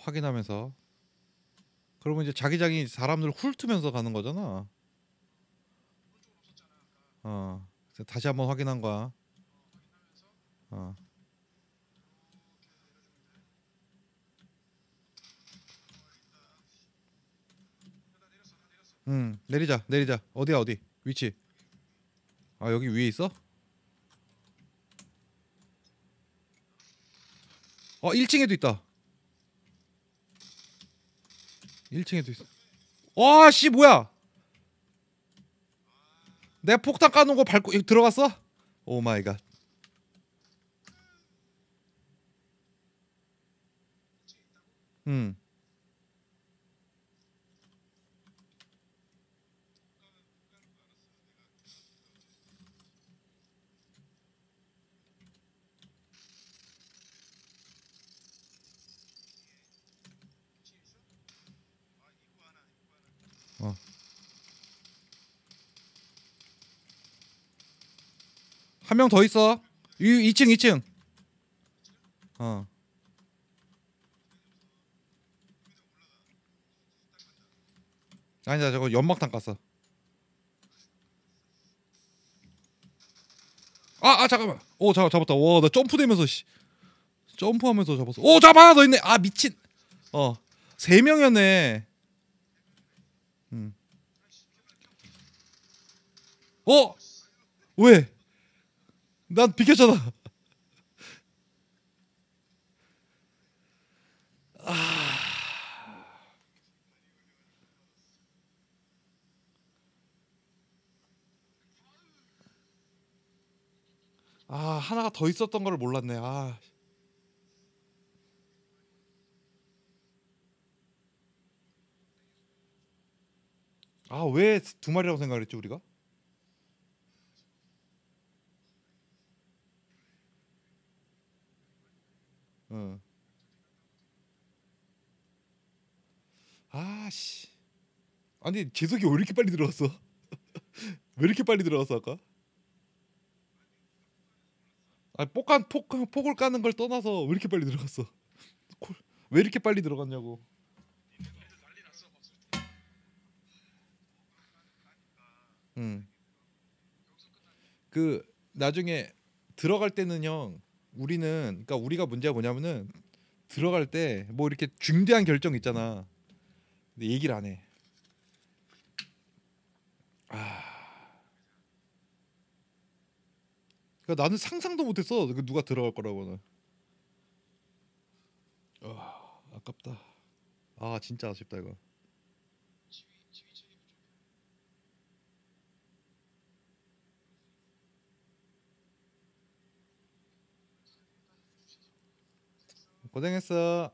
확인하면서 그러면 이제 자기장이 사람들 훑으면서 가는 거잖아. 어. 다시 한번 확인한 거야. 어. 응 내리자 내리자 어디야 어디 위치 아 여기 위에 있어? 어 1층에도 있다 1층에도 있어 와 씨 뭐야 내 폭탄 까놓은 거 밟고 들어갔어? 오 마이 갓 음. 어. 한 명 더 있어. 이 2층 2층. 어. 아니다 저거 연막탄 깠어. 아, 아 잠깐만. 오, 잡 잡았다. 와, 나 점프되면서 씨. 점프하면서 잡았어. 오, 잡아 더 있네. 아, 미친. 어. 세 명이었네. 음. 어? 왜? 난 비켰잖아. 아, 하나가 더 있었던 걸 몰랐네. 아. 아, 왜 두 마리라고 생각을 했지, 우리가? 응. 아, 씨. 아니, 재석이 왜 이렇게 빨리 들어갔어? 왜 이렇게 빨리 들어갔어, 아까? 아, 폭간 폭 폭을 까는 걸 떠나서 왜 이렇게 빨리 들어갔어? 콜- 왜 이렇게 빨리 들어갔냐고. 음. 그 나중에 들어갈 때는 형 우리는 그러니까 우리가 문제가 뭐냐면은 들어갈 때 뭐 이렇게 중대한 결정 있잖아. 근데 얘기를 안 해. 아. 그러니까 나는 상상도 못했어. 그 누가 들어갈 거라고는. 아, 아깝다. 아 진짜 아쉽다 이거. 고생했어.